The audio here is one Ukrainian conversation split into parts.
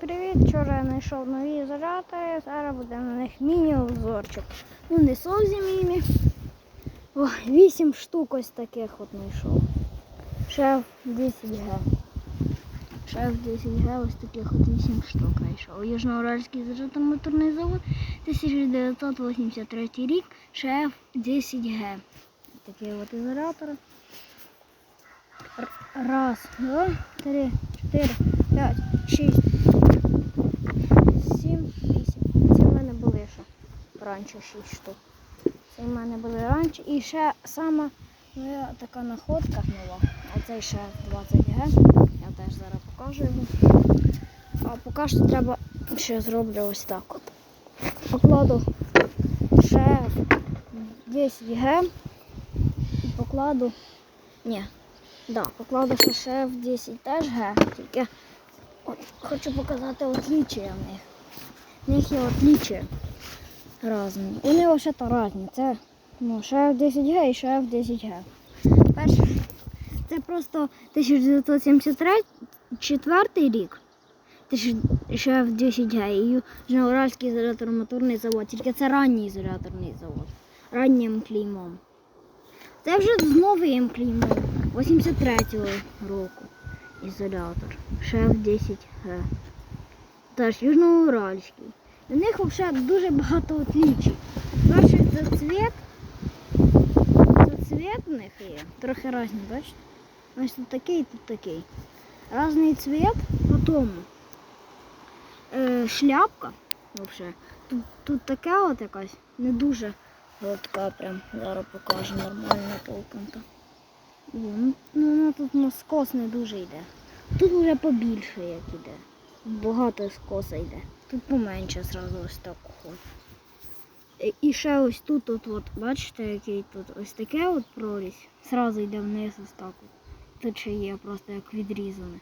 Привіт! Вчора я знайшов нові ізолятори, зараз буде на них міні-обзорчик. Ну не зовсім міні. О, 8 штук ось таких от знайшов. Шеф 10Г. Шеф 10Г ось таких от 8 штук знайшов. Южноуральський зажитомоторний завод 1983 рік. Шеф 10Г. Такі от ізолятори. Раз, два, три, чотири, п'ять, шість, сім, вісім. Ці в мене були ще раніше шість штук. Це в мене були раніше. І ще сама моя така находка нова. Оцей ще 20Г. Я теж зараз покажу його. А поки що треба ще зроблю ось так от. Покладу ще 10Г і покладу. Ні, Да, покладу ще в 10 теж Г, тільки от, хочу показати отличия в них. В них є отличия різні. Вони взагалі різні. Це ну, в 10 Г і в 10 Г. Перше, це просто 1974 рік. В 10 Г і Южноуральський ізоляторно-моторний завод. Тільки це ранній ізоляторний завод. Раннім клеймом. Це вже з новим клеймом 83-го року ізолятор. Шеф 10Г. Теж Южноуральський. У них взагалі дуже багато отличий. Перший це цвіт. Це цвіт у них є. Трохи різні, бачите? Ось тут такий, тут такий. Разний цвіт, потім е, шляпка. Вообще. Тут, тут така от якась не дуже гладка прям. Зараз покажу нормально толком-то. Ну, ну, тут скос не дуже йде. Тут вже побільше як іде. Багато скоса йде. Тут поменше зразу ось так уходить. І- ще ось тут, от, от, бачите, який тут ось таке от прорізь. Зразу йде вниз ось так. Тут ще є просто як відрізане.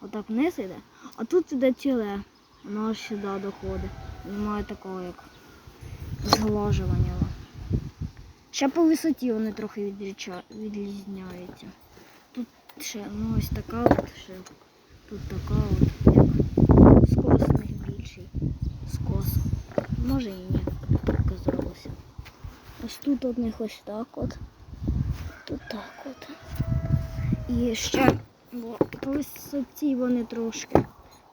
Отак вниз йде. А тут іде ціле. Воно аж сюди доходить. Немає такого як зглажування. Ще по висоті вони трохи відрізняються. Тут ще ну, ось така от ще. Тут така от, як скос у них більший. Скос. Може і ні, показалося. Ось тут от них ось так от. Тут так от. І ще по висоті вони трошки.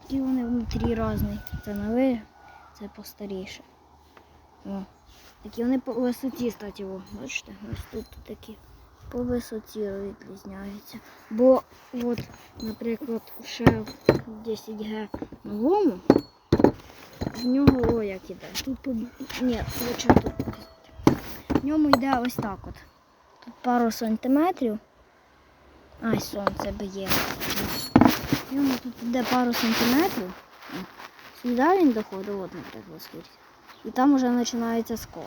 Такі вони внутрі різні. Це нове, це постаріше. О. Такі вони по висоті, кстати, о, бачите, ось тут такі по висоті відрізняються. Бо от, наприклад, ще в 10Г новому, в нього о як іде. Тут. Ні, лучше тут показати. В ньому йде ось так от. Тут пару сантиметрів. Ай, сонце б'є. В ньому тут йде пару сантиметрів. Сюди він доходить, от, наприклад, скільки. І там вже починається скос.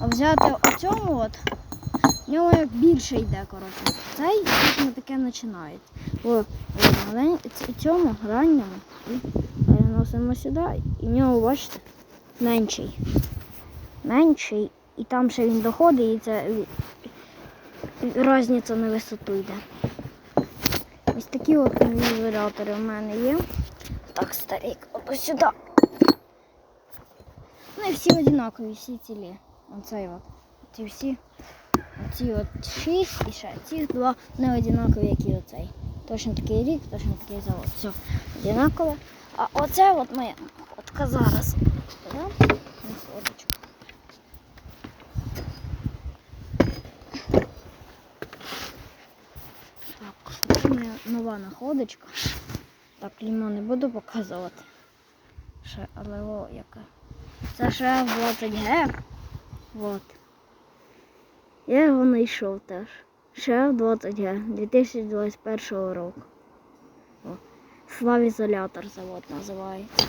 А взяти оцьому от, в нього як більше йде, коротше. Цей не таке починається. О, ц- цьому ранньому переносимо сюди, і в нього, бачите, менший. Менший. І там ще він доходить, і це різниця на висоту йде. Ось такі от нові ізолятори в мене є. Так, старик, ото сюди. Ну і всі одинакові, всі цілі. Оцей от. Ці всі. Оці от шість і ще ці два не одинакові, як і оцей. Точно такий рік, точно такий завод. Все одинакове. А оце от моя фотка зараз. Так, моя нова находочка. Так, лімо не буду показувати. Ще, але о, яка. Це ще 20 г. От. Я його знайшов теж. Ще 20 г 2021 року. О. Славізолятор завод називається.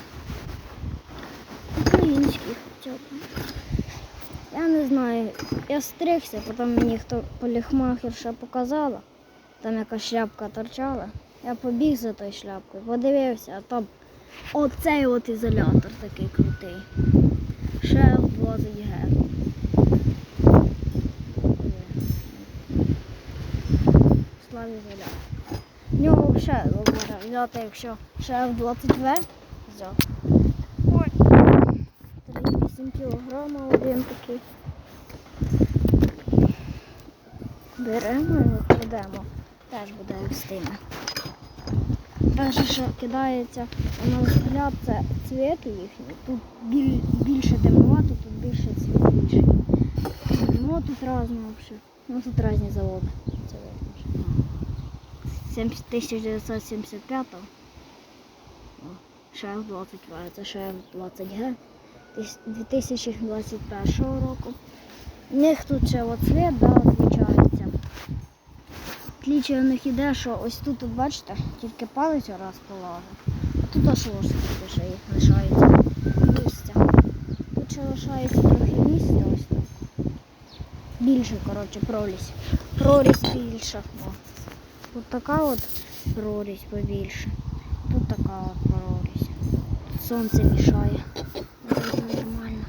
Український хоча б. Я не знаю. Я стригся, потім мені хто поліхмахерша показала. Там якась шляпка торчала. Я побіг за тою шляпкою, подивився, а там оцей от ізолятор такий крутий. Ще 20 г. Славі ізолятор. В нього взагалі добре взяти, якщо ще в 20В взяти. Ой. 3,8 кілограма один такий. Беремо і кладемо. Теж буде тими. Перше, що кидається на взгляд, це цвіт їхній. Тут біль, більше темновато, тут більше більший. Ну тут різні взагалі. Ну тут різні заводи. Це видно. вже. 70 1975 шеф 20 В, це шеф 20 Г 2021 року. У них тут ще от цвіт, да, відлічається. Отлічие у них іде, що ось тут, от, бачите, тільки палець раз положив. А тут аж тут ще їх лишається місця. Тут ще лишається трохи місця ось так. Більше, коротше, прорізь. Прорізь більша. О. Така от прорізь побільше. Тут така от прорізь. Сонце мішає. Це нормально.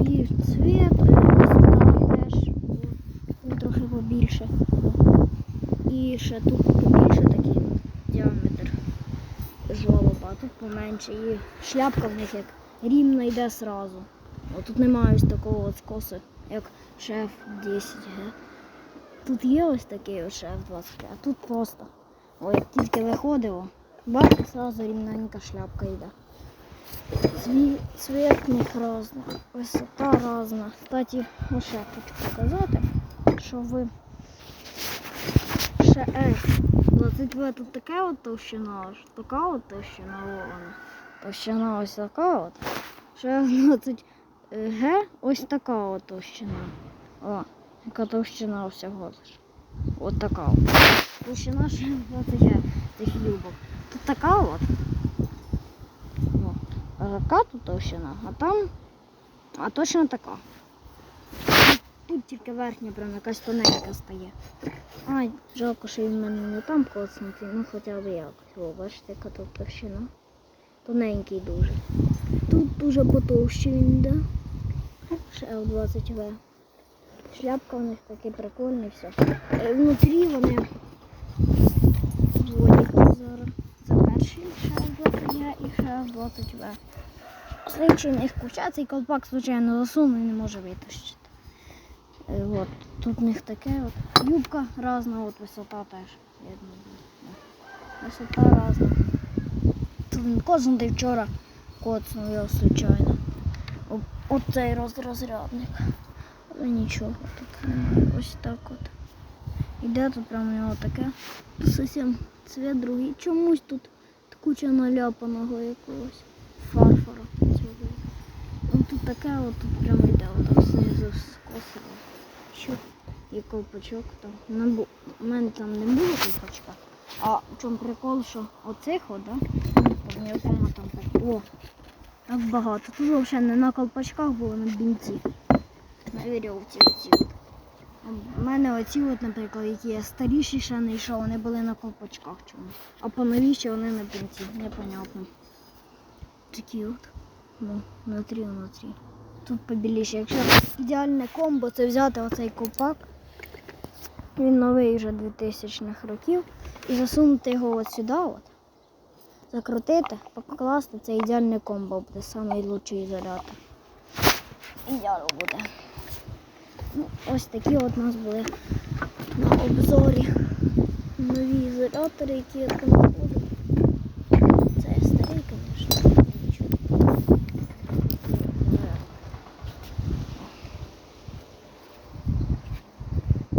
І цвіт, теж. Трохи побільше. І ще тут побільше такий діаметр жолоба, тут поменше. І шляпка в них як рівно йде сразу. Тут немає ось такого скосу, як шеф 10 г. Тут є ось такий ось шеф 25, а тут просто. Ой, тільки виходило, бачите, сразу рівненька шляпка йде. Цві... Цвіт них різний, висота різна. Кстати, ще хочу показати, що ви ще е, 20 В тут така от товщина, така от товщина, вона. Товщина ось така от. Ще 20 Г ось така от товщина. О, яка товщина всього лиш. От така от. Товщина ще 20 Г юбок. Тут така от. Така тут товщина, а там, а точно така. Тут тільки верхня прям якась тоненька стає. Ай, жалко, що він в мене не там коцнутий, ну хоча б якось. О, бачите, яка тут товщина. Тоненький дуже. Тут дуже потовще він йде. Ще L20V. Шляпка у них такий прикольний, все. Е, Внутрі вони зводять зараз. Це перший ШФ-20V і ШФ-20В. Слідчий у них куча, цей колпак, звичайно, засуну і не може витащити. Е, От, тут в них таке от. Юбка різна, от висота теж. Висота різна. Тут кожен день вчора коцнув його случайно. О- От розрядник. Нічого тут. Ось так от. Іде тут прямо у нього таке. Зовсім цвіт другий. Чомусь тут куча наляпаного якогось фарфора. цього. Ну, тут таке, от тут прямо йде, от знизу скосило. Що? І ковпачок там. Не бу... У мене там не було ковпачка. А в чому прикол, що оцих от, да? В якому там так. О! Так багато. Тут взагалі не на колпачках було, на бінці. На вірьовці оці от. В мене оці, от, наприклад, які я старіші ще не йшов, вони були на колпачках чомусь. А поновіші вони на бінці. Непонятно. Такі от. Ну, внутрі, внутрі. Тут побіліше. Якщо ідеальне комбо, це взяти оцей ковпак. Він новий вже 2000-х років. І засунути його от сюди, от, закрутити, покласти, це ідеальне комбо буде, найкращий ізолятор. Ідеально буде. Ну, ось такі от у нас були на обзорі нові ізолятори, які я там